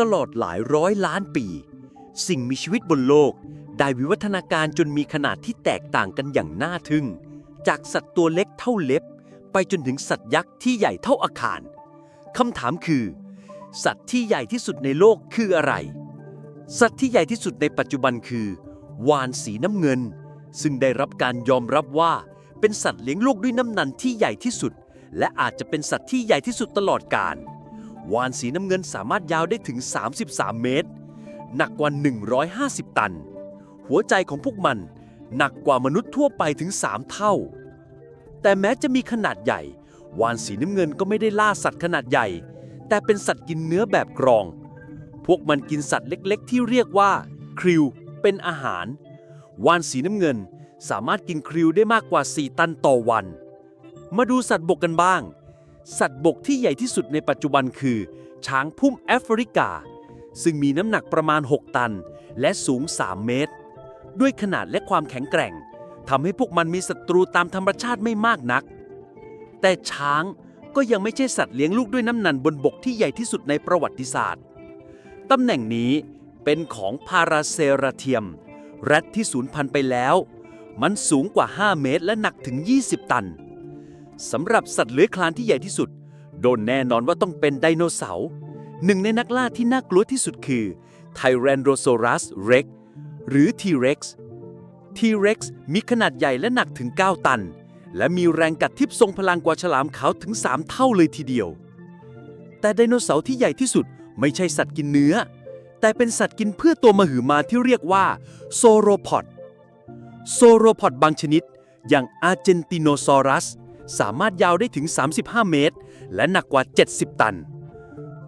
ตลอดหลายร้อยล้านปี สิ่งมีชีวิตบนโลก ได้วิวัฒนาการจนมีขนาดที่แตกต่างกันอย่างน่าทึ่ง จากสัตว์ตัวเล็กเท่าเล็บ ไปจนถึงสัตว์ยักษ์ที่ใหญ่เท่าอาคารคำถามคือ สัตว์ที่ใหญ่ที่สุดในโลกคืออะไร สัตว์ที่ใหญ่ที่สุดในปัจจุบันคือ วานสีน้ำเงิน ซึ่งได้รับการยอมรับว่า เป็นสัตว์เลี้ยงลูกด้วยน้ำนันที่ใหญ่ที่สุด และอาจจะเป็นสัตว์ที่ใหญ่ที่สุดตลอดกาล วานสีน้ำเงินสามารถยาวได้ถึง 33 เมตร หนักกว่า 150 ตัน หัวใจของพวกมันหนักกว่ามนุษย์ทั่วไปถึง 3 เท่า แต่แม้จะมีขนาดใหญ่ วานสีน้ำเงินก็ไม่ได้ล่าสัตว์ขนาดใหญ่ แต่เป็นสัตว์กินเนื้อแบบกรอง พวกมันกินสัตว์เล็กๆ ที่เรียกว่า คริว เป็นอาหาร วานสีน้ำเงินสามารถกินคริวได้มากกว่า 4 ตันต่อวัน มาดูสัตว์บกกันบ้าง สัตว์บกที่ใหญ่ที่สุดในปัจจุบันคือ ช้างพุ่มแอฟริกา ซึ่งมีน้ำหนักประมาณ 6 ตัน และสูง 3 เมตร ด้วยขนาดและความแข็งแกร่งทำให้พวกมันมีศัตรูตามธรรมชาติไม่มากนัก แต่ช้างก็ยังไม่ใช่สัตว์เลี้ยงลูกด้วยน้ำหนันบนบกที่ใหญ่ที่สุดในประวัติศาสตร์ตำแหน่งนี้เป็นของพาราเซราเทียม แรดที่สูญพันธุ์ไปแล้ว มันสูงกว่า 5 เมตรและหนักถึง 20 ตัน สำหรับสัตว์เลื้อยคลานที่ใหญ่ที่สุด โดนแน่นอนว่าต้องเป็นไดโนเสาร์หนึ่งในนักล่าที่น่ากลัวที่สุดคือ Tyrannosaurus Rex หรือ T-Rex T-Rex มีขนาดใหญ่และหนักถึง 9 ตัน และมีแรงกัดทิพทรงพลังกว่าฉลามขาวถึง 3 เท่าเลยทีเดียว แต่ไดโนเสาร์ที่ใหญ่ที่สุดไม่ใช่สัตว์กินเนื้อ แต่เป็นสัตว์กินเพื่อตัวมหึมาที่เรียกว่าโซโรพอดโซโรพอดบางชนิด อย่างอาร์เจนติโนซอรัส สามารถยาวได้ถึง 35 เมตร และหนักกว่า 70 ตัน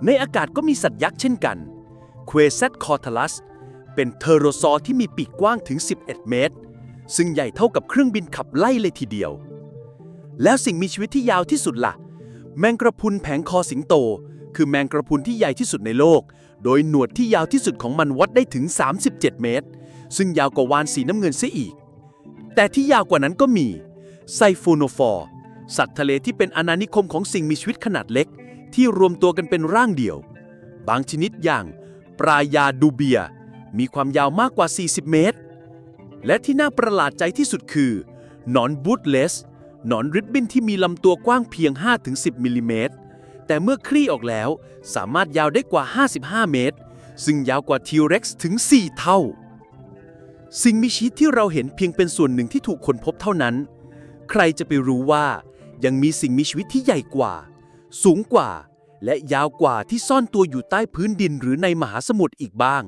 ในอากาศก็มีสัตว์ยักษ์เช่นกันเควเซตคอร์ทลัสเป็นเทอโรซอร์ที่มีปีกกว้างถึง 11 เมตร ซึ่งใหญ่เท่ากับเครื่องบินขับไล่เลยทีเดียว แล้วสิ่งมีชีวิตที่ยาวที่สุดล่ะ แมงกระพุนแผงคอสิงโต คือแมงกระพุนที่ใหญ่ที่สุดในโลก โดยหนวดที่ยาวที่สุดของมันวัดได้ถึง 37 เมตร ซึ่งยาวกว่าวานสีน้ำเงินเสียอีก แต่ที่ยาวกว่านั้นก็มีไซโฟโนฟอร์ สัตว์ทะเลที่เป็นอาณานิคมของสิ่งมีชีวิตขนาดเล็ก ที่รวมตัวกันเป็นร่างเดียว บางชนิดอย่าง ปลายาดูเบีย มีความยาวมากกว่า 40 เมตร และที่น่าประหลาดใจที่สุดคือ หนอนบูทเลส หนอนริบบิ้นที่มีลำตัวกว้างเพียง 5-10 มิลลิเมตร แต่เมื่อคลี่ออกแล้วสามารถยาวได้กว่า 55 เมตร ซึ่งยาวกว่าทีเร็กซ์ถึง 4 เท่า สิ่งมีชีวิตที่เราเห็นเพียงเป็นส่วนหนึ่งที่ถูกค้นพบเท่านั้น ใครจะไปรู้ว่า ยังมีสิ่งมีชีวิตที่ใหญ่กว่า สูงกว่า และยาวกว่าที่ซ่อนตัวอยู่ใต้พื้นดินหรือในมหาสมุทรอีกบ้าง